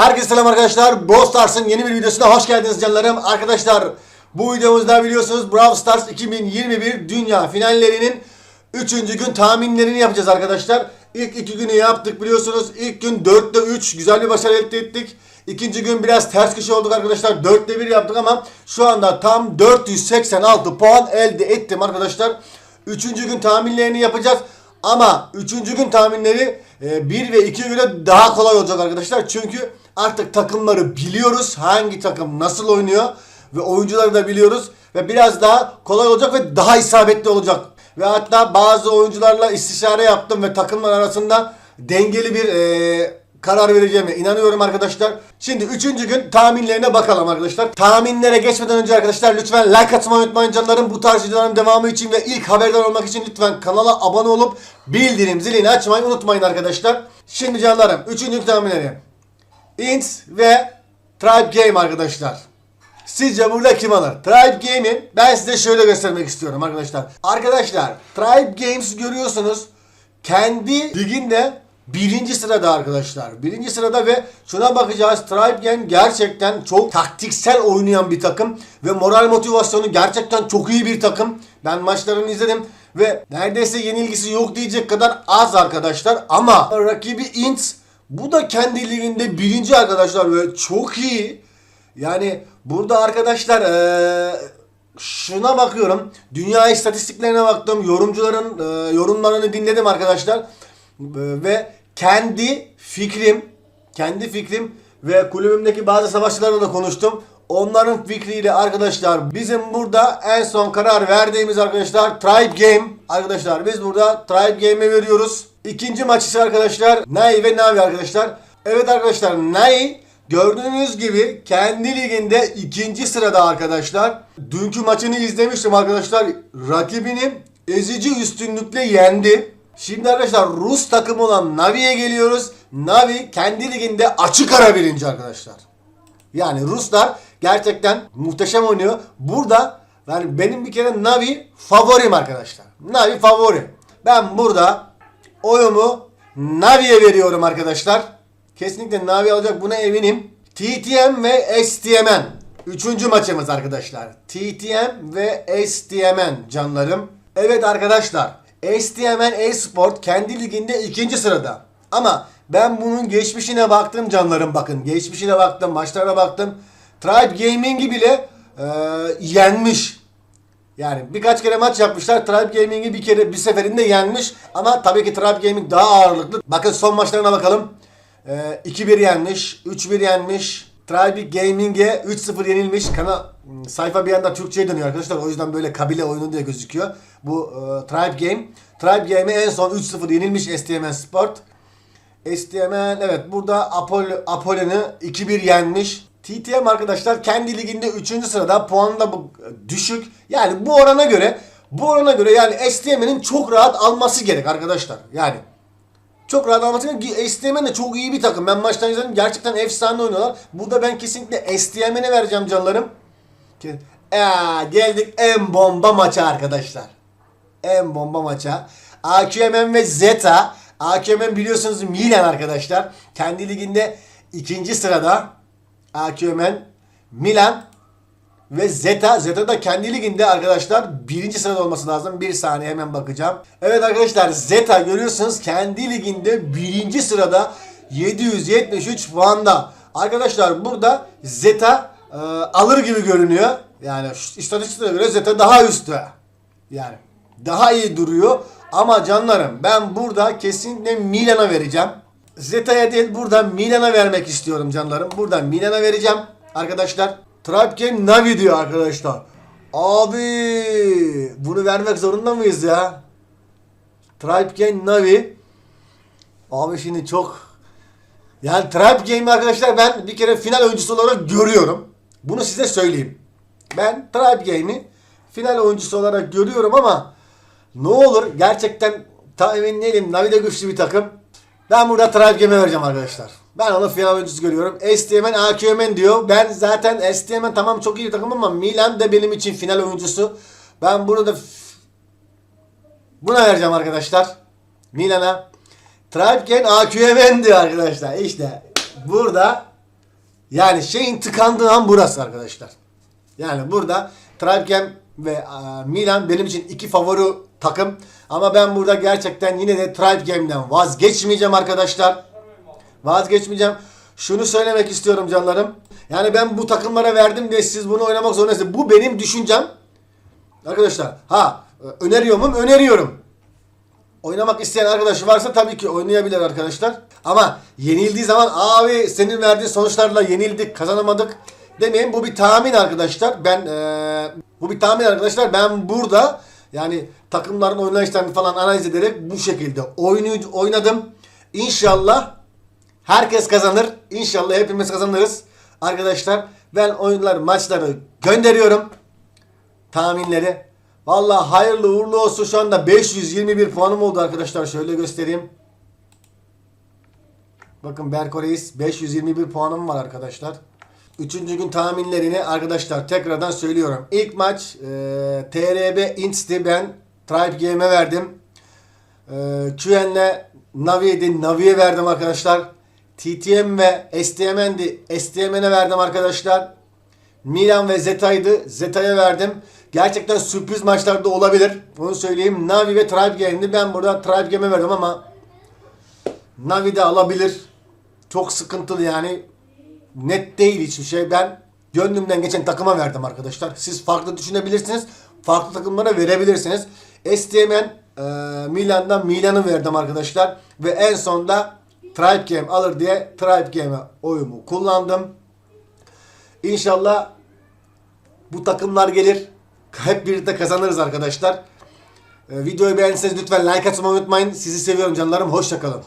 Herkese selam arkadaşlar. Brawl Stars'ın yeni bir videosuna hoş geldiniz canlarım. Arkadaşlar bu videomuzda biliyorsunuz Brawl Stars 2021 dünya finallerinin 3. gün tahminlerini yapacağız arkadaşlar. İlk iki günü yaptık biliyorsunuz. İlk gün 4'te 3 güzel bir başarı elde ettik. İkinci gün biraz ters köşe olduk arkadaşlar. 4'te 1 yaptık ama şu anda tam 486 puan elde ettim arkadaşlar. Üçüncü gün tahminlerini yapacağız. Ama üçüncü gün tahminleri 1 ve 2 güne daha kolay olacak arkadaşlar. Çünkü artık takımları biliyoruz. Hangi takım nasıl oynuyor ve oyuncuları da biliyoruz. Ve biraz daha kolay olacak ve daha isabetli olacak. Ve hatta bazı oyuncularla istişare yaptım ve takımlar arasında dengeli bir eee, karar vereceğime inanıyorum arkadaşlar. Şimdi üçüncü gün tahminlerine bakalım arkadaşlar. Tahminlere geçmeden önce arkadaşlar lütfen like atmayı unutmayın canlarım. Bu tarz videoların devamı için ve ilk haberdar olmak için lütfen kanala abone olup bildirim zilini açmayı unutmayın arkadaşlar. Şimdi canlarım üçüncü gün tahminleri. Int ve Tribe Game arkadaşlar. Sizce burada kim alır? Tribe Game'i ben size şöyle göstermek istiyorum arkadaşlar. Arkadaşlar Tribe Games görüyorsunuz kendi liginde birinci sırada arkadaşlar. Birinci sırada ve şuna bakacağız. Tribe Game gerçekten çok taktiksel oynayan bir takım ve moral motivasyonu gerçekten çok iyi bir takım. Ben maçlarını izledim ve neredeyse yenilgisi yok diyecek kadar az arkadaşlar ama rakibi Int bu da kendi liginde birinci arkadaşlar ve çok iyi. Yani burada arkadaşlar eee, şuna bakıyorum. Dünya istatistiklerine baktım. Yorumcuların eee, yorumlarını dinledim arkadaşlar. Eee, ve kendi fikrim, kendi fikrim ve kulübümdeki bazı savaşçılarla da konuştum. Onların fikriyle arkadaşlar bizim burada en son karar verdiğimiz arkadaşlar Tribe Game. Arkadaşlar biz burada Tribe Game'e veriyoruz. İkinci maç ise arkadaşlar Nai ve Navi arkadaşlar. Evet arkadaşlar Nai gördüğünüz gibi kendi liginde ikinci sırada arkadaşlar. Dünkü maçını izlemiştim arkadaşlar. Rakibini ezici üstünlükle yendi. Şimdi arkadaşlar Rus takımı olan Navi'ye geliyoruz. Navi kendi liginde açık ara birinci arkadaşlar. Yani Ruslar gerçekten muhteşem oynuyor. Burada yani benim bir kere Navi favorim arkadaşlar. Navi favori. Ben burada oyumu Navi'ye veriyorum arkadaşlar. Kesinlikle Navi alacak buna eminim. TTM ve STMN. Üçüncü maçımız arkadaşlar. TTM ve STMN canlarım. Evet arkadaşlar. STMN Esport kendi liginde ikinci sırada. Ama ben bunun geçmişine baktım canlarım bakın. Geçmişine baktım, maçlarına baktım. Tribe Gaming'i bile e, yenmiş. Yani birkaç kere maç yapmışlar. Tribe Gaming'i bir kere bir seferinde yenmiş. Ama tabii ki Tribe Gaming daha ağırlıklı. Bakın son maçlarına bakalım. Ee, 2-1 yenmiş. 3-1 yenmiş. Tribe Gaming'e 3-0 yenilmiş. Kana sayfa bir anda Türkçe'ye dönüyor arkadaşlar. O yüzden böyle kabile oyunu diye gözüküyor. Bu e, Tribe Game. Tribe Game'e en son 3-0 yenilmiş STMN Sport. STMN evet burada Apollo, Apollo'nu 2-1 yenmiş. TTM arkadaşlar kendi liginde 3. sırada puanı da düşük. Yani bu orana göre bu orana göre yani STM'nin çok rahat alması gerek arkadaşlar. Yani çok rahat alması gerek. STM'n de çok iyi bir takım. Ben maçtan izledim. Gerçekten efsane oynuyorlar. Burada ben kesinlikle STM'e vereceğim canlarım. Aa, geldik en bomba maça arkadaşlar. En bomba maça. AQMM ve Zeta. AQMM biliyorsunuz Milan arkadaşlar. Kendi liginde ikinci sırada. AQMM Milan ve Zeta. Zeta da kendi liginde arkadaşlar birinci sırada olması lazım. Bir saniye hemen bakacağım. Evet arkadaşlar Zeta görüyorsunuz kendi liginde birinci sırada 773 puanda. Arkadaşlar burada Zeta e, alır gibi görünüyor. Yani istatistiklere göre Zeta daha üstte. Yani daha iyi duruyor. Ama canlarım ben burada kesinlikle Milan'a vereceğim. Zeta'ya değil burada Milan'a vermek istiyorum canlarım. Burada Milan'a vereceğim arkadaşlar. Tribe Game Navi diyor arkadaşlar. Abi bunu vermek zorunda mıyız ya? Tribe Game Navi. Abi şimdi çok yani Tribe Game'i arkadaşlar ben bir kere final oyuncusu olarak görüyorum. Bunu size söyleyeyim. Ben Tribe Game'i final oyuncusu olarak görüyorum ama ne olur gerçekten ta emin değilim. Navi de güçlü bir takım. Ben burada Tribe vereceğim arkadaşlar. Ben onu final oyuncusu görüyorum. STMN, AQMN diyor. Ben zaten STMN tamam çok iyi takım ama Milan da benim için final oyuncusu. Ben bunu da f- buna vereceğim arkadaşlar. Milan'a. Tribe Game AQMN diyor arkadaşlar. İşte burada Yani şeyin tıkandığı an burası arkadaşlar. Yani burada Trabzon ve e, Milan benim için iki favori takım. Ama ben burada gerçekten yine de Trabzon'dan vazgeçmeyeceğim arkadaşlar. Vazgeçmeyeceğim. Şunu söylemek istiyorum canlarım. Yani ben bu takımlara verdim diye siz bunu oynamak zorundasınız. Bu benim düşüncem. Arkadaşlar ha öneriyor muyum? Öneriyorum. Oynamak isteyen arkadaş varsa tabii ki oynayabilir arkadaşlar. Ama yenildiği zaman abi senin verdiğin sonuçlarla yenildik, kazanamadık demeyin. Bu bir tahmin arkadaşlar. Ben eee, bu bir tahmin arkadaşlar. Ben burada yani takımların oynayışlarını falan analiz ederek bu şekilde oyunu oynadım. İnşallah herkes kazanır. İnşallah hepimiz kazanırız. Arkadaşlar ben oyunlar maçları gönderiyorum tahminleri. Vallahi hayırlı uğurlu olsun. Şu anda 521 puanım oldu arkadaşlar. Şöyle göstereyim. Bakın Berko Reis 521 puanım var arkadaşlar. Üçüncü gün tahminlerini arkadaşlar tekrardan söylüyorum. İlk maç e, TRB Inst'i ben Tribe Game'e verdim. E, QN'le Navi'ydi. Navi'ye verdim arkadaşlar. TTM ve STM'di. STM'e verdim arkadaşlar. Milan ve Zeta'ydı. Zeta'ya verdim. Gerçekten sürpriz maçlarda olabilir. Bunu söyleyeyim. Navi ve Tribe Game'di. Ben burada Tribe Game'e verdim ama Navi de alabilir. Çok sıkıntılı yani. Net değil hiçbir şey. Ben gönlümden geçen takıma verdim arkadaşlar. Siz farklı düşünebilirsiniz. Farklı takımlara verebilirsiniz. STM'en e, Milan'dan Milan'ı verdim arkadaşlar. Ve en sonda Tribe Game alır diye Tribe Game'e oyumu kullandım. İnşallah bu takımlar gelir. Hep birlikte kazanırız arkadaşlar. Ee, videoyu beğendiyseniz lütfen like atmayı unutmayın. Sizi seviyorum canlarım. Hoşçakalın.